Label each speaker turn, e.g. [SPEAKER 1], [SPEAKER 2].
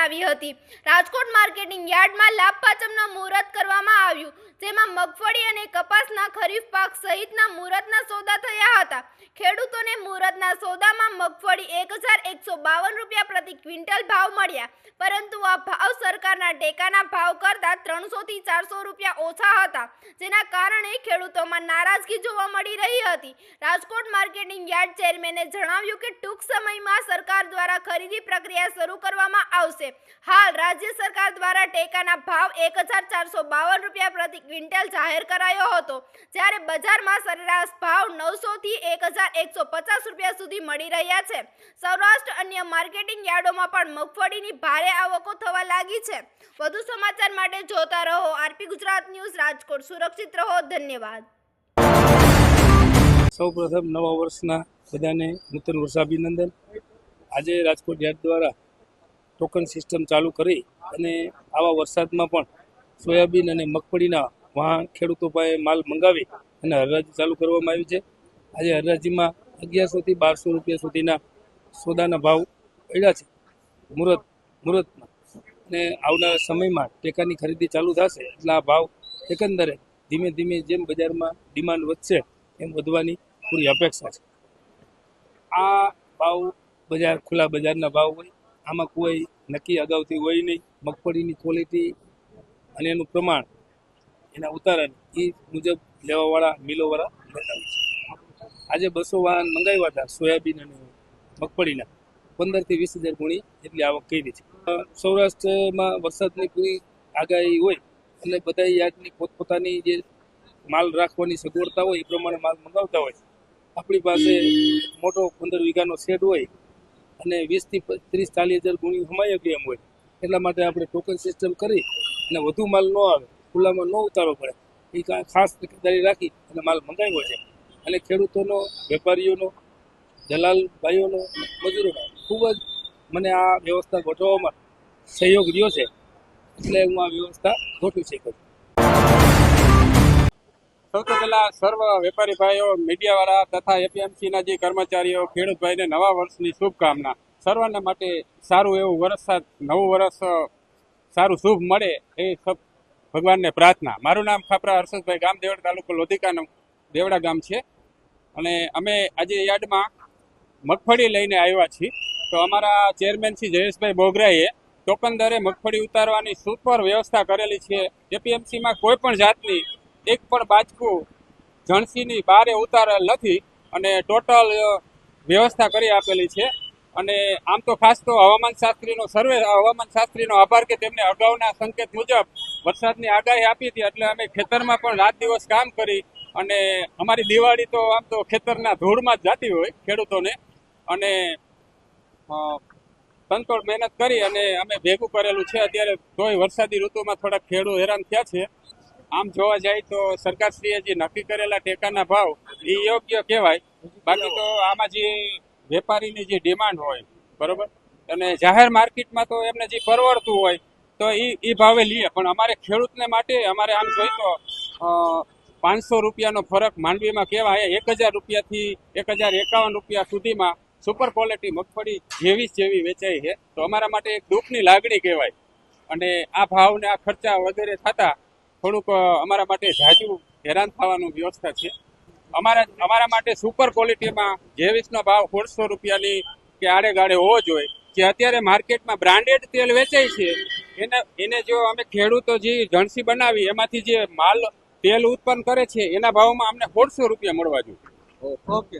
[SPEAKER 1] આવી હતી. રાજકોટ માર્કેટિંગ યાર્ડમાં લાભ પાંચમના મુહૂર્ત કરવામાં આવ્યું, જેમાં મગફળી અને કપાસના ખરીફ પાક સહિતના મુહૂર્તના સોદા થયા હતા. ખેડૂતોને મુહૂર્તના સોદામાં મગફળી એક હજાર એકસો બાવન રૂપિયા પ્રતિ ક્વિન્ટલ ભાવ મળ્યા, પરંતુ આ ભાવ સરકારના ટેકાના ભાવ કરતાં ત્રણસોથી ચારસો રૂપિયા ઓછા હતા, જેના કારણે ખેડૂતોમાં નારાજગી જોવા મળી રહી હતી. રાજકોટ માર્કેટિંગ યાર્ડ ચેરમેને જણાવ્યું કે ટૂંક સમયમાં સરકાર દ્વારા ખરીદી પ્રક્રિયા શરૂ કરવામાં આવશે. હાલ રાજ્ય સરકાર દ્વારા ટેકાના ભાવ એક રૂપિયા પ્રતિ ક્વિન્ટલ જાહેર કરાયો હતો. જ્યારે બજારમાં સરેરાશ ભાવ નવસોથી એક રૂપિયા સુધી મળી રહ્યા છે. સૌરાષ્ટ્ર અન્ય માર્કેટિંગ યાર્ડોમાં પણ મગફળીની ભારે આવકો થવા લાગી છે. વધુ સમાચાર માટે જોતા રહો આરપી ગુજરાત ન્યૂઝ રાજકોટ. સુરક્ષિત રહો. ધન્યવાદ.
[SPEAKER 2] સૌ પ્રથમ નવા વર્ષના બધાને નૂતન વર્ષાભિનંદન. આજે રાજકોટ યાર્ડ દ્વારા ટોકન સિસ્ટમ ચાલુ કરી અને આવા વરસાદમાં પણ સોયાબીન અને મગફળીના વાહન ખેડૂતો પાસે માલ મંગાવી અને હરાજી ચાલુ કરવામાં આવી છે. આજે હરાજીમાં અગિયારસોથી બારસો રૂપિયા સુધીના સોદાના ભાવ પડ્યા છે. મુહૂર્ત મુહૂર્તમાં અને આવનારા સમયમાં ટેકાની ખરીદી ચાલુ થશે એટલે આ ભાવ એકંદરે ધીમે ધીમે જેમ બજારમાં ડિમાન્ડ વધશે એમ વધવાની પૂરી અપેક્ષા છે. આ ભાવ બજાર, ખુલ્લા બજારના ભાવ હોય, આમાં કોઈ નક્કી અગાઉથી હોય નહીં. મગફળીની ક્વોલિટી અને એનું પ્રમાણ, એના ઉતારણ એ મુજબ લેવાવાળા, મિલોવાળા બતાવે છે. આજે બસો વાહન મંગાવ્યા હતા સોયાબીન અને મગફળીના. પંદરથી વીસ હજાર ગુણી એટલી આવક કરી છે. સૌરાષ્ટ્રમાં વરસાદની પૂરી આગાહી હોય, એટલે બધા યાદની પોતપોતાની જે માલ રાખવાની સગવડતા હોય, એ પ્રમાણે માલ મંગાવતા હોય. આપણી પાસે મોટો પંદર વીઘાનો શેડ હોય અને વીસથી ત્રીસ, ચાલીસ હજાર ગુણી હમાય કે એમ હોય. એટલા માટે આપણે ટોકન સિસ્ટમ કરી અને વધુ માલ ન આવે, ખુલ્લામાં ન ઉતારવો પડે. એ ખાસ તકેદારી રાખી અને માલ મંગાવ્યો છે. અને ખેડૂતોનો, વેપારીઓનો દલાલ ભાઈઓનો મજૂરોનો ખૂબ જ મને આ વ્યવસ્થા ગોઠવવામાં સહયોગ રહ્યો છે. એટલે હું આ વ્યવસ્થા ગોઠવી શકું છું.
[SPEAKER 3] સૌથી પહેલા સર્વ વેપારી ભાઈઓ, મીડિયાવાળા તથા એપીએમસીના જે કર્મચારીઓ ખેડૂત ભાઈને નવા વર્ષની શુભકામના. સર્વને માટે સારું એવું વરસ નવું વર્ષ સારું શુભ મળે એ ભગવાનને પ્રાર્થના. મારું નામ ખાપરા હર્ષદભાઈ ગામ દેવડા તાલુકો લોધિકાનું દેવડા ગામ છે. અને અમે આજે યાર્ડમાં મગફળી લઈને આવ્યા છીએ. તો અમારા ચેરમેન શ્રી જયેશભાઈ બોગરાએ ટોકન દરે મગફળી ઉતારવાની સુપર વ્યવસ્થા કરેલી છે. એપીએમસીમાં કોઈ પણ જાતની એક પણ બાજકું જણસીની બારે ઉતારેલ નથી અને ટોટલ વ્યવસ્થા કરી આપેલી છે. અને આમ તો ખાસ તો હવામાન શાસ્ત્રીનો સર્વે હવામાન શાસ્ત્રીનો આભાર કે તેમને અગાઉના સંકેત મુજબ વરસાદની આગાહી આપી હતી, એટલે અમે ખેતરમાં પણ રાત દિવસ કામ કરી અને અમારી દિવાળી તો આમ તો ખેતરના ધૂળમાં જ જાતી હોય ખેડૂતોને. અને તનતોડ મહેનત કરી અને અમે ભેગું કરેલું છે. અત્યારે તોય વરસાદી ઋતુમાં થોડાક ખેડૂત હેરાન થયા છે. આમ જોવા જાય તો સરકારશ્રીએ જે નક્કી કરેલા ટેકાના ભાવ, એ યોગ્ય કહેવાય. બાકી તો આમાં જે વેપારીની જે ડિમાન્ડ હોય, બરોબર? અને જાહેર માર્કેટમાં તો એમને જે પરવડતું હોય, તો એ એ ભાવે લઈએ પણ અમારે ખેડૂતને માટે, અમારે આમ જોઈ તો પાંચસો રૂપિયાનો ફરક માંડવીમાં કહેવાય. એક હજાર રૂપિયાથી એક હજાર એકાવન રૂપિયા સુધીમાં સુપર ક્વોલિટી મગફળી જેવી જેવી વેચાઈ છે. તો અમારા માટે એક દુઃખની લાગણી કહેવાય. અને આ ભાવને આ ખર્ચા વગેરે થતા થોડુંક અમારા માટે જાજુ હેરાન થવાનું વ્યવસ્થા છે. અમારા અમારા માટે સુપર ક્વોલિટીમાં જેવીસનો ભાવ સોળસો રૂપિયાની કે આડે ગાડે હોવો જોઈએ. જે અત્યારે માર્કેટમાં બ્રાન્ડેડ તેલ વેચાય છે, એને એને જો અમે ખેડૂતો જે જણસી બનાવી, એમાંથી જે માલ, તેલ ઉત્પન્ન કરે છે, એના ભાવમાં અમને સોળસો રૂપિયા મળવા જોઈએ.
[SPEAKER 4] ઓકે.